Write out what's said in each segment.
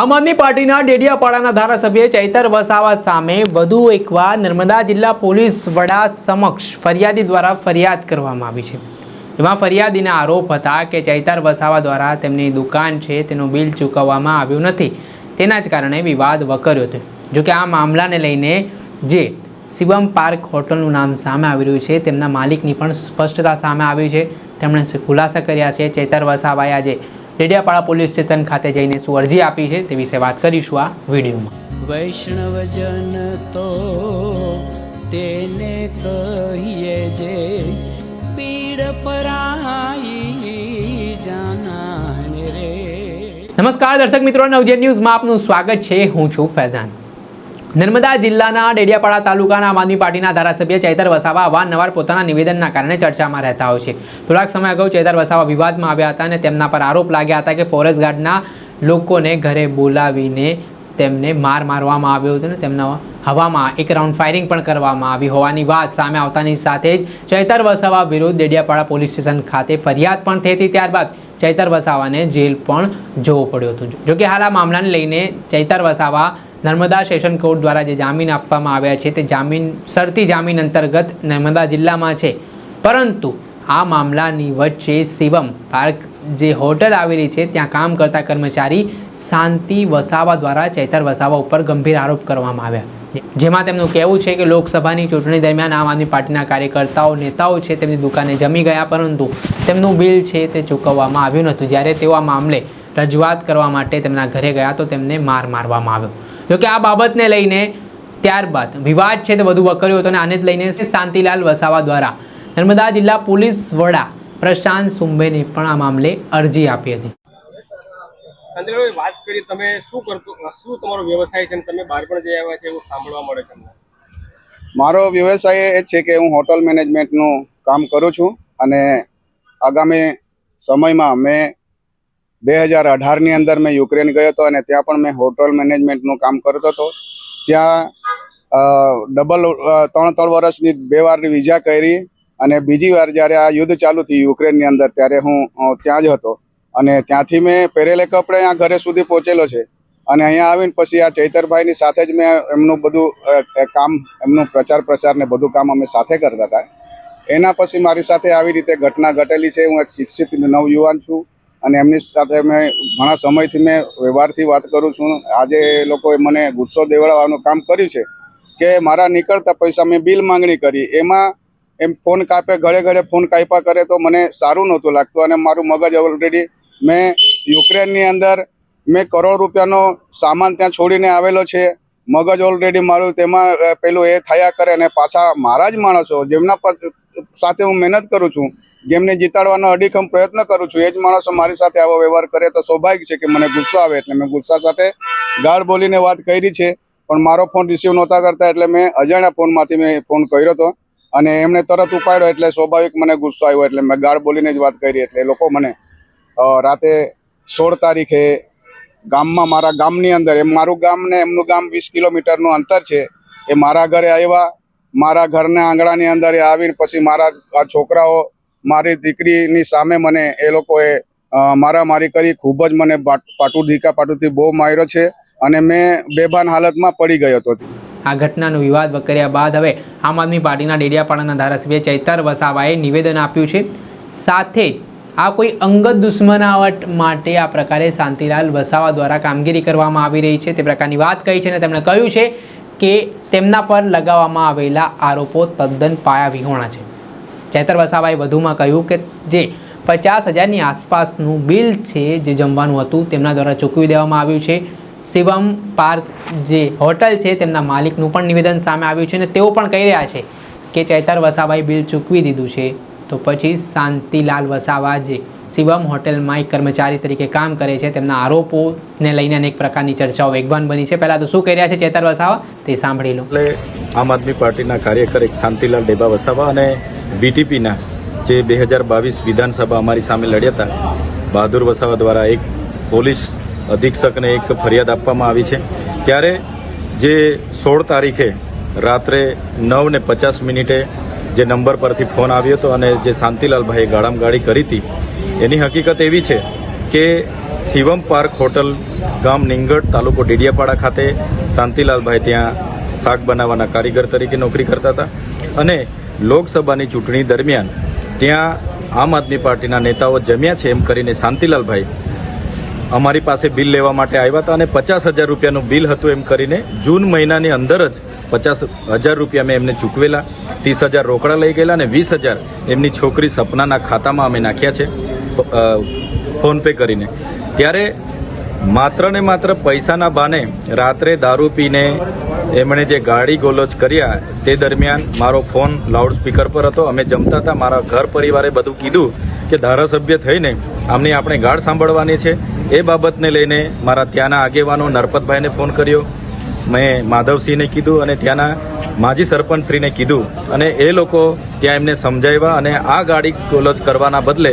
આમ આદમી પાર્ટીના ડેડિયાપાડાના ધારાસભ્ય ચૈતર વસાવા સામે વધુ એકવાર નર્મદા જિલ્લા પોલીસ વડા સમક્ષ ફરિયાદી દ્વારા ફરિયાદ કરવામાં આવી છે. એમાં ફરિયાદીના આરોપ હતા કે ચૈતર વસાવા દ્વારા તેમની દુકાન છે તેનું બિલ ચૂકવવામાં આવ્યું નથી. તેના જ કારણે વિવાદ વકર્યો હતો. જોકે આ મામલાને લઈને જે શિવમ પાર્ક હોટલનું નામ સામે આવી રહ્યું છે, તેમના માલિકની પણ સ્પષ્ટતા સામે આવી છે. તેમણે ખુલાસા કર્યા છે. ચૈતર વસાવાએ આજે ડેડિયાપાડા પોલીસ સ્ટેશન ખાતે જઈને શું અરજી આપી છે તે વિશે વાત કરીશું આ વિડીયોમાં. વૈષ્ણવજન તો તેને કહીએ જે પીડ પરાઈ જાના રે. નમસ્કાર દર્શક મિત્રો નવજે ન્યૂઝમાં આપનું સ્વાગત છે. હું છું ફૈઝાન. નર્મદા જિલ્લાના ડેડિયાપાડા તાલુકાના આમ પાર્ટીના ધારાસભ્ય ચૈતર વસાવા અવારનવાર પોતાના નિવેદનના કારણે ચર્ચામાં રહેતા હોય છે. થોડાક સમય અગાઉ ચૈતર વસાવા વિવાદમાં આવ્યા હતા અને તેમના પર આરોપ લાગ્યા હતા કે ફોરેસ્ટ ગાર્ડના લોકોને ઘરે બોલાવીને તેમને માર મારવામાં આવ્યો હતો અને તેમના હવામાં એક રાઉન્ડ ફાયરિંગ પણ કરવામાં આવી હોવાની વાત સામે આવતાની સાથે જ ચૈતર વસાવા વિરુદ્ધ ડેડિયાપાડા પોલીસ સ્ટેશન ખાતે ફરિયાદ પણ થઈ હતી ત્યારબાદ ચૈતર વસાવાને જેલ પણ જોવો પડ્યું હતું. જોકે હાલ આ મામલાને લઈને ચૈતર વસાવા નર્મદા સેશન કોર્ટ દ્વારા જે જામીન આપવામાં આવ્યા છે, તે જામીન, શરતી જામીન અંતર્ગત નર્મદા જિલ્લામાં છે. પરંતુ આ મામલાની વચ્ચે શિવમ પાર્ક જે હોટલ આવેલી છે, ત્યાં કામ કરતા કર્મચારી શાંતિ વસાવા દ્વારા ચૈતર વસાવા ઉપર ગંભીર આરોપ કરવામાં આવ્યા. જેમાં તેમનું કહેવું છે કે લોકસભાની ચૂંટણી દરમિયાન આમ આદમી પાર્ટીના કાર્યકર્તાઓ, નેતાઓ છે, તેમની દુકાને જમી ગયા, પરંતુ તેમનું બિલ છે તે ચૂકવવામાં આવ્યું નહોતું. જ્યારે તેઓ આ મામલે રજૂઆત કરવા માટે તેમના ઘરે ગયા, તો તેમને માર મારવામાં આવ્યો. જોકે આ બાબતને લઈને ત્યારબાદ વિવાદ છે તે વધુ વકર્યો હતો અને આને જ લઈને શાંતિલાલ વસાવા દ્વારા નર્મદા જિલ્લા પોલીસ વડા પ્રશાંત સુંબેને પણ આ મામલે અરજી આપી હતી. વાત કરી તમે શું કરતો શું તમારો વ્યવસાય છે અને તમે બહાર પણ જઈ આવ્યા છે એવું સાંભળવા મળે તમને મારો વ્યવસાય એ છે કે હું હોટલ મેનેજમેન્ટનું કામ કરું છું અને આગામી સમયમાં મેં બે હજાર અઢારની અંદર મેં યુક્રેન ગયો હતો અને ત્યાં પણ મેં હોટલ મેનેજમેન્ટનું કામ કરતો હતો. ત્યાં ડબલ ત્રણ ત્રણ વર્ષની બે વાર વિઝા કરી અને બીજી વાર જ્યારે આ યુદ્ધ ચાલુ થયું યુક્રેનની અંદર ત્યારે હું ત્યાં જ હતો. અને ત્યાંથી મેં પહેરેલે કપડે આ ઘરે સુધી પહોંચેલો છે. અને અહીંયા આવીને પછી આ ચૈતરભાઈની સાથે જ મેં એમનું બધું કામ, એમનું પ્રચાર પ્રસાર ને બધું કામ અમે સાથે કરતા હતા. એના પછી મારી સાથે આવી રીતે ઘટના ઘટેલી છે. હું એક શિક્ષિત નવયુવાન છું. અને એમની સાથે મેં ઘણા સમયથી મેં વ્યવહારથી વાત કરું છું. આજે એ લોકોએ મને ગુસ્સો દેવડાવવાનું કામ કર્યું છે કે મારા નીકળતા પૈસા મેં બિલ માંગણી કરી. એમાં એમ ફોન કાપે, ઘરે ઘરે ફોન કાપ્યા કરે તો મને સારું નહોતું લાગતું અને મારું મગજ ઓલરેડી મેં યુક્રેનની અંદર મેં કરોડ રૂપિયાનો સામાન ત્યાં છોડીને આવેલો છે. મગજ ઓલરેડી મારું તેમાં પેલું એ થયા કરે અને પાછા મારા જ માણસો, જેમના પર સાથે હું મહેનત કરું છું, જેમને જીતાડવાનો અડીખમ પ્રયત્ન કરું છું, એ જ માણસો મારી સાથે આવો વ્યવહાર કરે તો સ્વાભાવિક છે કે મને ગુસ્સો આવે એટલે મેં ગુસ્સા સાથે ગાળ બોલીને વાત કરી છે, પણ મારો ફોન રિસીવ નહોતા કરતા એટલે મેં અજાણ્યા ફોનમાંથી મેં ફોન કર્યો હતો અને એમણે તરત ઉપાડ્યો એટલે સ્વાભાવિક મને ગુસ્સો આવ્યો એટલે મેં ગાળ બોલીને જ વાત કરી, એટલે લોકો મને રાતે સોળ તારીખે ગામમાં મારા ગામની અંદર, એમ મારું ગામ ને એમનું ગામ વીસ કિલોમીટરનું અંતર છે. એ મારા ઘરે આવ્યા, મારા ઘરના આંગણાની અંદર એ આવીને પછી મારા આ છોકરાઓ, મારી દીકરીની સામે મને એ લોકોએ મારામારી કરી, ખૂબ જ મને પાટ- ધીકા પાટુથી બહુ માર્યો છે અને મેં બેભાન હાલતમાં પડી ગયો હતો. આ ઘટનાનો વિવાદ વકર્યા બાદ હવે આમ આદમી પાર્ટીના ડેડિયાપાડાના ધારાસભ્ય ચૈતર વસાવાએ નિવેદન આપ્યું છે. સાથે જ આ કોઈ અંગત દુશ્મનાવટ માટે આ પ્રકારે શાંતિલાલ વસાવા દ્વારા કામગીરી કરવામાં આવી રહી છે. તે પ્રકારની વાત કહી છે અને તેમણે કહ્યું છે કે તેમના પર લગાવવામાં આવેલા આરોપો તદ્દન પાયા વિહોણા છે. ચેતર વસાવાએ વધુમાં કહ્યું કે જે પચાસ હજારની આસપાસનું બિલ છે જે જમવાનું હતું તેમના દ્વારા ચૂકવી દેવામાં આવ્યું છે. શિવમ પાર્ક જે હોટલ છે તેમના માલિકનું પણ નિવેદન સામે આવ્યું છે અને તેઓ પણ કહી રહ્યા છે કે ચૈતર વસાભાઈ બિલ ચૂકવી દીધું છે. તો પછી શાંતિલાલ વસાવા જે શિવમ હોટેલમાં એક કર્મચારી તરીકે કામ કરે છે, તેમના આરોપોને લઈને અનેક પ્રકારની ચર્ચાઓ વેગવાન બની છે. પહેલાં તો શું કર્યા છે ચેતર વસાવા? તે સાંભળી લો. એટલે આમ આદમી પાર્ટીના કાર્યકર એક શાંતિલાલ ડેબા વસાવા અને બીટીપીના જે બે હજાર બાવીસ વિધાનસભા અમારી સામે લડ્યા હતા, બહાદુર વસાવા દ્વારા એક પોલીસ અધિક્ષકને એક ફરિયાદ આપવામાં આવી છે. ત્યારે જે સોળ તારીખે રાત્રે નવ ને પચાસ મિનિટે જે નંબર પરથી ફોન આવ્યો હતો અને જે શાંતિલાલભાઈએ ગાળામગાળી કરી હતી, એની હકીકત એવી છે કે શિવમ પાર્ક હોટલ ગામ નિંગડ તાલુકો ડેડિયાપાડા ખાતે શાંતિલાલભાઈ ત્યાં શાક બનાવવાના કારીગર તરીકે નોકરી કરતા હતા અને લોકસભાની ચૂંટણી દરમિયાન ત્યાં આમ આદમી પાર્ટીના નેતાઓ જમ્યા છે એમ કરીને શાંતિલાલભાઈ અમારી પાસે બિલ લેવા માટે આવ્યા હતા અને પચાસ હજાર રૂપિયાનું બિલ હતું એમ કરીને જૂન મહિનાની અંદર જ પચાસ હજાર રૂપિયા મેં એમને ચૂકવેલા. ત્રીસ હજાર રોકડા લઈ ગયેલા અને વીસ હજાર એમની છોકરી સપનાના ખાતામાં અમે નાખ્યા છે ફોનપે કરીને. ત્યારે માત્ર ને માત્ર પૈસાના બાને રાત્રે દારૂ પીને એમણે જે ગાડી ગોલોચ કર્યા, તે દરમિયાન મારો ફોન લાઉડસ્પીકર પર હતો. અમે જમતા હતા. મારા ઘર પરિવારે બધું કીધું કે ધારાસભ્ય થઈને આમની આપણે ગાઢ સાંભળવાની છે. એ બાબતને લઈને મારા ત્યાંના આગેવાનો નરપતભાઈને ફોન કર્યો. મેં માધવસિંહને કીધું અને ત્યાંના માજી સરપંચશ્રીને કીધું. અને એ લોકો ત્યાં એમને સમજાવ્યા અને આ ગાડી કોલોજ કરવાના બદલે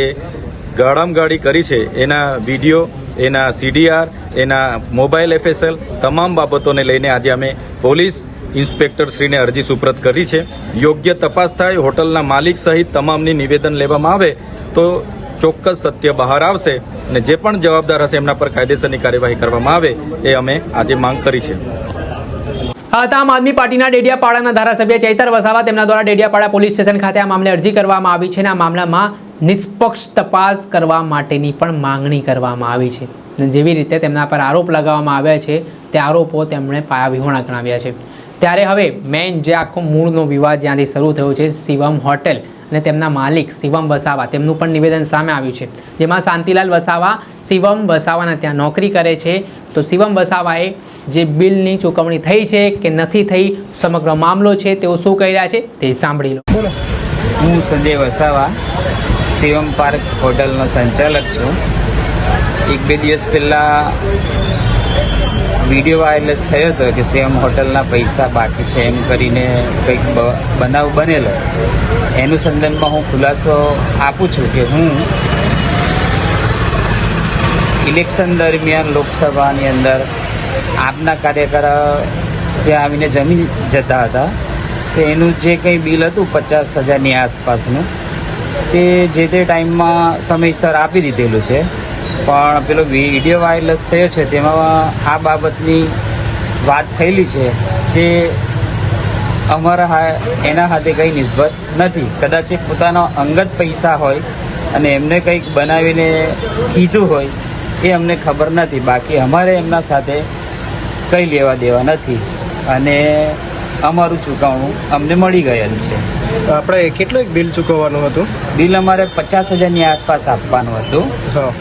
શાંતિલાલભાઈએ ગાડામગાડી કરી છે, એના વીડિયો, એના સીડીઆર એના મોબાઈલ એફએસએલ તમામ બાબતોને લઈને આજે અમે પોલીસ ઇન્સ્પેક્ટર શ્રીને અરજી સુપ્રત કરી છે. યોગ્ય તપાસ થાય, હોટલના માલિક સહિત તમામની નિવેદન લેવામાં આવે, તો ચોક્કસ સત્ય બહાર આવશે અને જે પણ જવાબદાર હશે એમના પર કાયદેસરની કાર્યવાહી કરવામાં આવે એ અમે આજે માંગ કરી છે. હતા આમ આદમી પાર્ટીના ડેડિયાપાડાના ધારાસભ્ય ચૈતર વસાવા તેમના દ્વારા ડેડિયાપાડા પોલીસ સ્ટેશન ખાતે આ મામલે અરજી કરવામાં આવી છે અને આ મામલામાં નિષ્પક્ષ તપાસ કરવા માટેની પણ માંગણી કરવામાં આવી છે. જેવી રીતે તેમના પર આરોપ લગાવવામાં આવ્યા છે, તે આરોપો તેમણે પાયાવિહોણા ગણાવ્યા છે. ત્યારે હવે મેઇન જે આખો મૂળનો વિવાદ જ્યાંથી શરૂ થયો છે, શિવમ હોટેલ અને તેમના માલિક શિવમ વસાવા, તેમનું પણ નિવેદન સામે આવ્યું છે. જેમાં શાંતિલાલ વસાવા, શિવમ વસાવાના ત્યાં નોકરી કરે છે. તો શિવમ વસાવાએ જે બિલની ચૂકવણી થઈ છે કે નથી થઈ, સમગ્ર મામલો છે, તેઓ શું કહી રહ્યા છે તે સાંભળી લો. હું સંજય વસાવા શિવમ પાર્ક હોટલનો સંચાલક છું. એક બે દિવસ પહેલાં વીડિયો વાયરલેસ થયો હતો કે શિવમ હોટલના પૈસા બાકી છે એમ કરીને કંઈક બનાવ બનેલો. એનું સંદર્ભમાં હું ખુલાસો આપું છું કે હું ઇલેક્શન દરમિયાન લોકસભાની અંદર આપના કાર્યકર ત્યાં આવીને જમી જતા હતા. તો એનું જે કંઈ બિલ હતું પચાસ હજારની આસપાસનું તે જે તે ટાઈમમાં સમયસર આપી દીધેલું છે. પણ પેલો વીડિયો વાયરલેસ થયો છે, તેમાં આ બાબતની વાત થયેલી છે તે અમારા એના હાથે કંઈ નિસ્બત નથી. કદાચ એ પોતાના અંગત પૈસા હોય અને એમને કંઈક બનાવીને કીધું હોય, એ અમને ખબર નથી. બાકી અમારે એમના સાથે કંઈ લેવા દેવા નથી. અને અમારું ચૂકવણું અમને મળી ગયેલું છે. આપણે કેટલું એક બિલ ચૂકવવાનું હતું? બિલ અમારે પચાસ હજારની આસપાસ આપવાનું હતું. હા.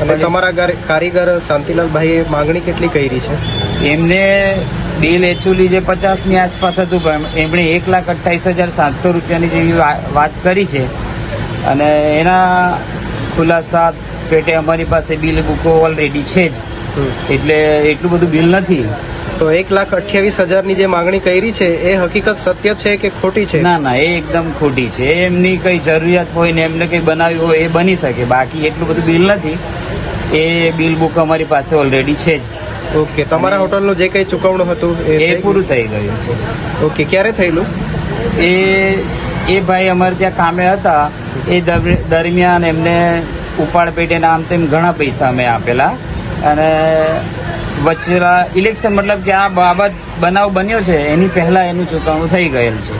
અને તમારા ગાર- કારીગર શાંતિલાલભાઈએ માંગણી કેટલી કરી છે? એમને બિલ એકચ્યુઅલી જે પચાસની આસપાસ હતું પણ એમણે એક લાખ અઠ્ઠાવીસ હજાર સાતસો રૂપિયાની જેવી વાત કરી છે. અને એના ખુલાસા પેટે અમારી પાસે બિલ બુકો ઓલરેડી છે જ. એટલે એટલું બધું બિલ નથી. તો એક લાખ અઠ્યાવીસ હજારની જે માંગણી કરી છે એ હકીકત સત્ય છે કે ખોટી છે? ના ના એ એકદમ ખોટી છે. એમની કઈ જરૂરિયાત હોય ને એમને કઈ બનાવ્યું હોય એ બની શકે. બાકી એટલું બધું બિલ નથી. એ બિલ બુક અમારી પાસે ઓલરેડી છે જ. ઓકે તમારા હોટલનું જે કંઈ ચૂકવણું હતું એ પૂરું થઈ ગયું છે. ઓકે ક્યારે થયેલું? એ એ ભાઈ અમારે ત્યાં કામે હતા. એ દરમિયાન એમને ઉપાડ પેટે આમ તેમ ઘણા પૈસા અમે આપેલા. અને વચ્ચેલા ઇલેક્શન મતલબ કે આ બાબત બનાવ બન્યો છે, એની પહેલા એનું ચૂકવણું થઈ ગયેલ છે.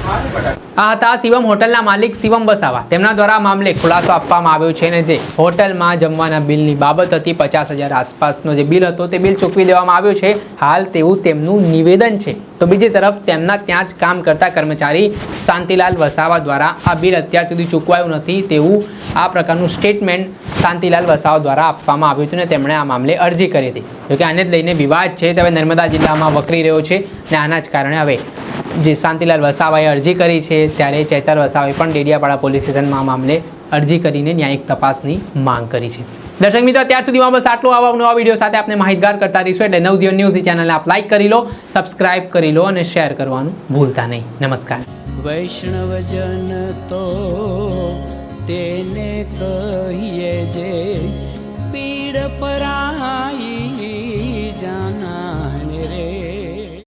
આ હતા શિવમ હોટલના માલિક શિવમ વસાવા. તેમના દ્વારા મામલે ખુલાસો આપવામાં આવ્યો છે અને જે હોટલમાં જમવાના બિલની બાબત હતી, પચાસ હજાર આસપાસનો જે બિલ હતો, તે બિલ ચૂકવી દેવામાં આવ્યું છે. હાલ તેવું તેમનું નિવેદન છે. તો બીજી તરફ તેમના ત્યાં જ કામ કરતા કર્મચારી શાંતિલાલ વસાવા દ્વારા આ બિલ અત્યાર સુધી ચૂકવાયું નથી તેવું આ પ્રકારનું સ્ટેટમેન્ટ શાંતિલાલ વસાવા દ્વારા આપવામાં આવ્યું હતું અને તેમણે આ મામલે અરજી કરી હતી. જોકે આને જ લઈને વિવાદ છે તે હવે નર્મદા જિલ્લામાં વકરી રહ્યો છે અને આના જ કારણે હવે જે શાંતિલાલ વસાવાએ અરજી કરી છે ત્યારે ચેતર વસાવાએ પણ ડેડિયાપાડા પોલીસ સ્ટેશનમાં મામલે અરજી કરીને ન્યાયિક તપાસની માંગ કરી છે. દર્શક મિત્રો, અત્યાર સુધીમાં બસ આટલું આવા નવા વીડિયો સાથે આપણે માહિતગાર કરતા રહીશું એટલે નવજીવન ન્યૂઝની ચેનલને આપ લાઇક કરી લો સબસ્ક્રાઇબ કરી લો અને શેર કરવાનું ભૂલતા નહીં. નમસ્કાર. વૈષ્ણવજન તો તેને કહીએ જે પીડ પરાઈ